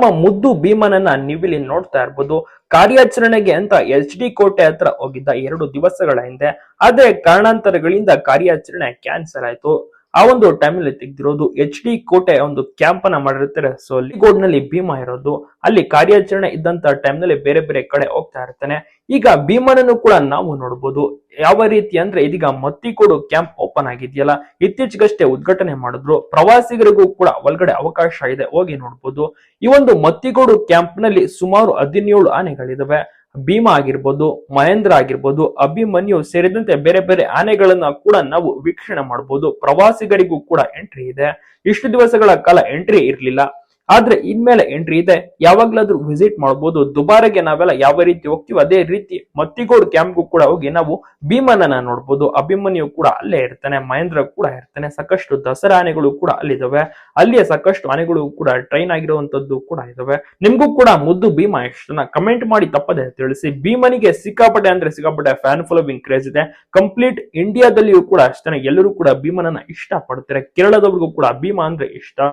ನಮ್ಮ ಮುದ್ದು ಭೀಮನನ್ನ ನೀವಿಲ್ಲಿ ನೋಡ್ತಾ ಇರ್ಬೋದು. ಕಾರ್ಯಾಚರಣೆಗೆ ಅಂತ ಎಚ್ ಡಿ ಕೋಟೆ ಹತ್ರ ಹೋಗಿದ್ದ ಎರಡು ದಿವಸಗಳ ಹಿಂದೆ. ಆದ್ರೆ ಕಾರಣಾಂತರಗಳಿಂದ ಕಾರ್ಯಾಚರಣೆ ಕ್ಯಾನ್ಸಲ್ ಆಯ್ತು. ಆ ಒಂದು ಟೈಮ್ ಅಲ್ಲಿ ತೆಗ್ದಿರೋದು ಎಚ್ ಡಿ ಕೋಟೆ ಒಂದು ಕ್ಯಾಂಪ್ ಅನ್ನ ಮಾಡಿರ್ತಾರೆ. ಸೊ ಗೋಡ್ನಲ್ಲಿ ಭೀಮ ಇರೋದು. ಅಲ್ಲಿ ಕಾರ್ಯಾಚರಣೆ ಇದ್ದಂತ ಟೈಮ್ನಲ್ಲಿ ಬೇರೆ ಬೇರೆ ಕಡೆ ಹೋಗ್ತಾ ಇರ್ತಾನೆ. ಈಗ ಭೀಮನನ್ನು ಕೂಡ ನಾವು ನೋಡಬಹುದು ಯಾವ ರೀತಿ ಅಂದ್ರೆ ಇದೀಗ ಮತ್ತಿಕೋಡು ಕ್ಯಾಂಪ್ ಓಪನ್ ಆಗಿದೆಯಲ್ಲ, ಇತ್ತೀಚೆಗಷ್ಟೇ ಉದ್ಘಾಟನೆ ಮಾಡಿದ್ರು. ಪ್ರವಾಸಿಗರಿಗೂ ಕೂಡ ಒಳಗಡೆ ಅವಕಾಶ ಇದೆ, ಹೋಗಿ ನೋಡ್ಬೋದು. ಈ ಒಂದು ಮತ್ತಿಗೋಡು ಕ್ಯಾಂಪ್ನಲ್ಲಿ ಸುಮಾರು ಹದಿನೇಳು ಆನೆಗಳಿದಾವೆ. ಭೀಮ ಆಗಿರ್ಬೋದು, ಮಹೇಂದ್ರ ಆಗಿರ್ಬೋದು, ಅಭಿಮನ್ಯು ಸೇರಿದಂತೆ ಬೇರೆ ಬೇರೆ ಆನೆಗಳನ್ನ ಕೂಡ ನಾವು ವೀಕ್ಷಣೆ ಮಾಡಬಹುದು ಪ್ರವಾಸಿಗರಿಗೂ ಕೂಡ ಎಂಟ್ರಿ ಇದೆ. ಇಷ್ಟು ದಿವಸಗಳ ಕಾಲ ಎಂಟ್ರಿ ಇರ್ಲಿಲ್ಲ. ಆದ್ರೆ ಇನ್ಮೇಲೆ ಎಂಟ್ರಿ ಇದೆ. ಯಾವಾಗ್ಲಾದ್ರೂ ವಿಸಿಟ್ ಮಾಡಬಹುದು ದುಬಾರೆಗೆ ನಾವೆಲ್ಲ ಯಾವ ರೀತಿ ಹೋಗ್ತೀವಿ ಅದೇ ರೀತಿ ಮತ್ತಿಗೋಡ್ ಕ್ಯಾಂಪ್ಗೂ ಕೂಡ ಹೋಗಿ ನಾವು ಭೀಮನನ್ನ ನೋಡ್ಬೋದು. ಅಭಿಮನ್ಯು ಕೂಡ ಅಲ್ಲೇ ಇರ್ತಾನೆ, ಮಹೇಂದ್ರ ಕೂಡ ಇರ್ತಾನೆ, ಸಾಕಷ್ಟು ದಸರಾ ಆನೆಗಳು ಕೂಡ ಅಲ್ಲಿದ್ದಾವೆ ಅಲ್ಲಿಯೇ ಸಾಕಷ್ಟು ಆನೆಗಳು ಕೂಡ ಟ್ರೈನ್ ಆಗಿರುವಂತದ್ದು ಕೂಡ ಇದಾವೆ. ನಿಮ್ಗೂ ಕೂಡ ಮುದ್ದು ಭೀಮ ಎಷ್ಟನ್ನ ಕಮೆಂಟ್ ಮಾಡಿ ತಪ್ಪದೆ ತಿಳಿಸಿ. ಭೀಮನಿಗೆ ಸಿಕ್ಕಾಪಟ್ಟೆ ಅಂದ್ರೆ ಸಿಕ್ಕಾಪಟ್ಟೆ ಫ್ಯಾನ್ ಫಾಲೋವಿಂಗ್ ಕ್ರೇಜ್ ಇದೆ. ಕಂಪ್ಲೀಟ್ ಇಂಡಿಯಾದಲ್ಲಿಯೂ ಕೂಡ ಅಷ್ಟೇ ಎಲ್ಲರೂ ಕೂಡ ಭೀಮನನ್ನ ಇಷ್ಟ ಪಡ್ತಾರೆ ಕೇರಳದವ್ರಿಗೂ ಕೂಡ ಭೀಮ ಅಂದ್ರೆ ಇಷ್ಟ.